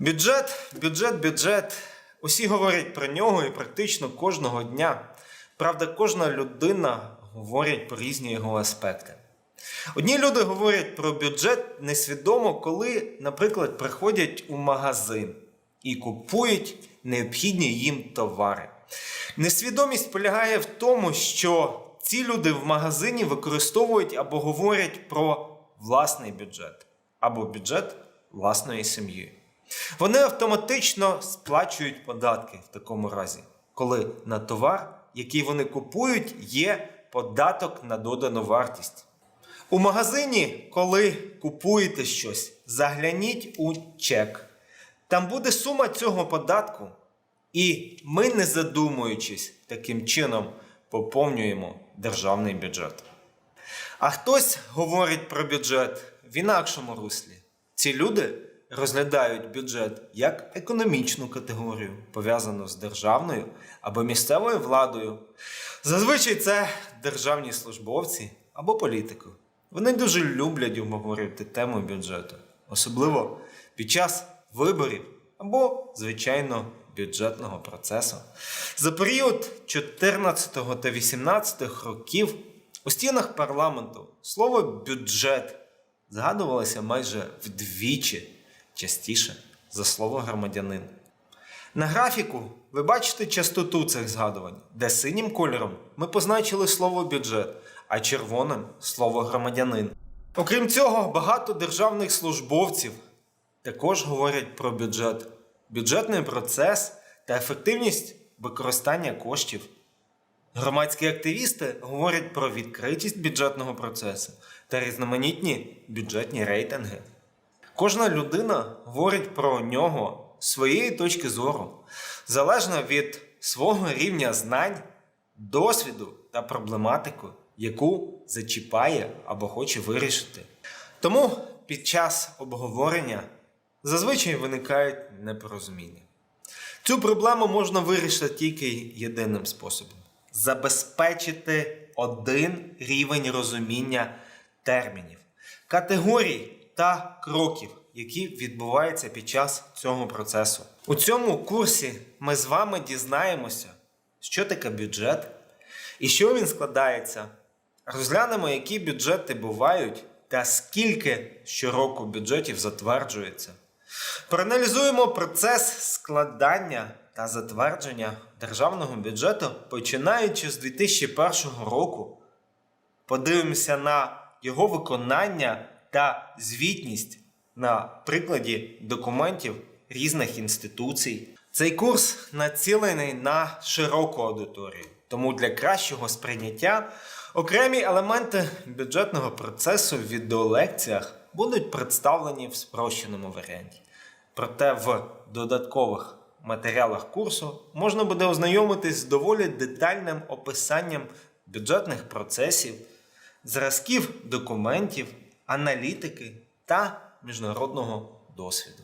Бюджет, бюджет, бюджет. Усі говорять про нього і практично кожного дня. Правда, кожна людина говорить про різні його аспекти. Одні люди говорять про бюджет несвідомо, коли, наприклад, приходять у магазин і купують необхідні їм товари. Несвідомість полягає в тому, що ці люди в магазині використовують або говорять про власний бюджет, або бюджет власної сім'ї. Вони автоматично сплачують податки в такому разі, коли на товар, який вони купують, є податок на додану вартість. У магазині, коли купуєте щось, загляніть у чек. Там буде сума цього податку, і ми, не задумуючись, таким чином поповнюємо державний бюджет. А хтось говорить про бюджет в інакшому руслі. Ці люди розглядають бюджет як економічну категорію, пов'язану з державною або місцевою владою. Зазвичай це державні службовці або політики. Вони дуже люблять обговорювати тему бюджету, особливо під час виборів або, звичайно, бюджетного процесу. За період 14 та 18 років у стінах парламенту слово бюджет згадувалося майже вдвічі частіше за слово громадянин. На графіку ви бачите частоту цих згадувань, де синім кольором ми позначили слово бюджет, а червоним слово громадянин. Окрім цього, багато державних службовців також говорять про бюджет, бюджетний процес та ефективність використання коштів. Громадські активісти говорять про відкритість бюджетного процесу та різноманітні бюджетні рейтинги. Кожна людина говорить про нього своєї точки зору, залежно від свого рівня знань, досвіду та проблематику, яку зачіпає або хоче вирішити. Тому під час обговорення зазвичай виникають непорозуміння. Цю проблему можна вирішити тільки єдиним способом: забезпечити один рівень розуміння термінів, категорій та кроків, які відбуваються під час цього процесу. У цьому курсі ми з вами дізнаємося, що таке бюджет і що він складається. Розглянемо, які бюджети бувають та скільки щороку бюджетів затверджується. Проаналізуємо процес складання та затвердження державного бюджету починаючи з 2001 року. Подивимося на його виконання та звітність на прикладі документів різних інституцій. Цей курс націлений на широку аудиторію, тому для кращого сприйняття окремі елементи бюджетного процесу в відеолекціях будуть представлені в спрощеному варіанті. Проте в додаткових матеріалах курсу можна буде ознайомитись з доволі детальним описанням бюджетних процесів, зразків документів, аналітики та міжнародного досвіду.